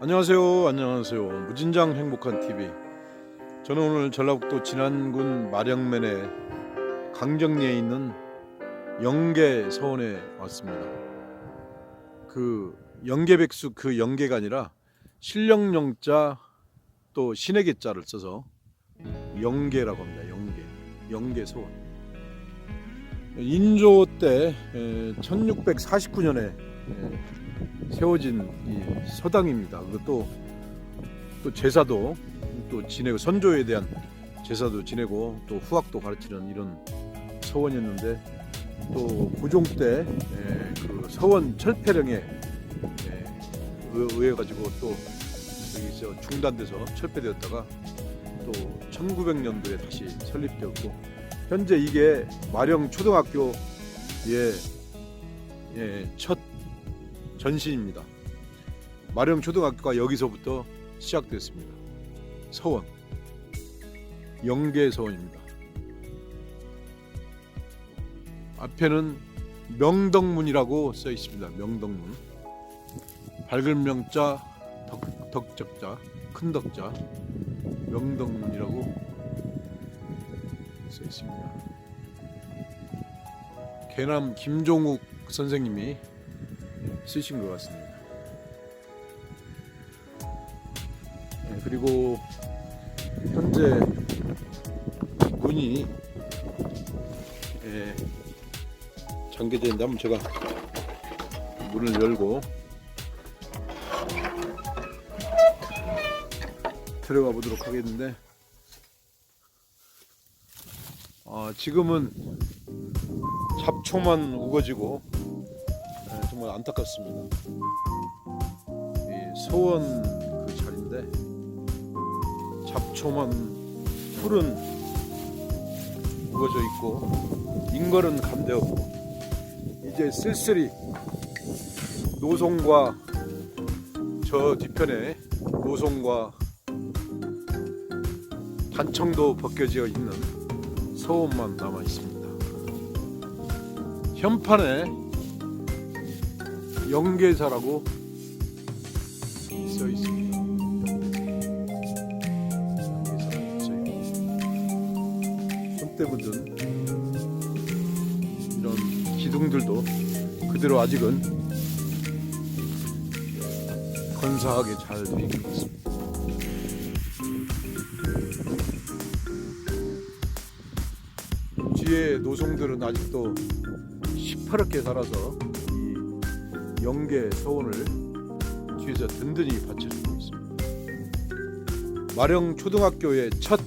안녕하세요. 안녕하세요. 무진장 행복한 TV. 저는 오늘 전라북도 진안군 마령면에 강정리에 있는 영계 서원에 왔습니다. 그 영계백수 그 영계가 아니라 신령영자 또 신에게 자를 써서 영계라고 합니다. 영계. 영계 서원. 인조 때 1649년에 세워진 이 서당입니다. 그것도 또 제사도 또 지내고 선조에 대한 제사도 지내고 또 후학도 가르치는 이런 서원이었는데 또 고종 때 그 서원 철폐령에 예, 의- 의해 가지고 또 여기서 중단돼서 철폐되었다가 또 1900년도에 다시 설립되었고 현재 이게 마령 초등학교의 예, 첫 전시입니다. 마령 초등학교가 여기서부터 시작됐습니다. 서원 영계 서원입니다. 앞에는 명덕문이라고 써 있습니다. 명덕문 밝은 명자 덕, 덕적자 큰 덕자 명덕문이라고 써 있습니다. 개남 김종욱 선생님이 쓰신 것 같습니다. 네, 그리고 현재 문이 예, 잠겨져 한번 제가 문을 열고 들어가 보도록 하겠는데 아, 지금은 잡초만 우거지고 네, 정말 안타깝습니다. 이 소원 그 자리인데 잡초만 풀은 우거져 있고 인걸은 감대없고 이제 쓸쓸히 노송과 저 뒤편에 노송과 단청도 벗겨져 있는 소원만 남아 있습니다. 현판에 영계사라고 써 있습니다. 영계사라고 써 있고 손때 묻은 이런 기둥들도 그대로 아직은 건사하게 잘 되어 있는 것 같습니다. 뒤에 노송들은 아직도 시퍼렇게 살아서 이 영계 서원을 뒤에서 든든히 받쳐주고 있습니다. 마령 초등학교의 첫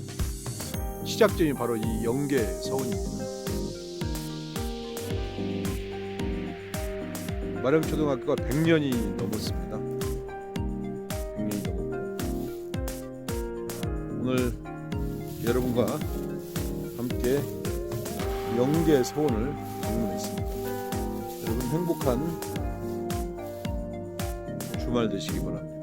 시작점이 바로 이 영계 서원입니다. 마령 초등학교가 100년이 넘었습니다. 100년이 넘었고 오늘 여러분과 함께 영계 서원을 방문했습니다. 여러분 행복한 주말 되시기 바랍니다.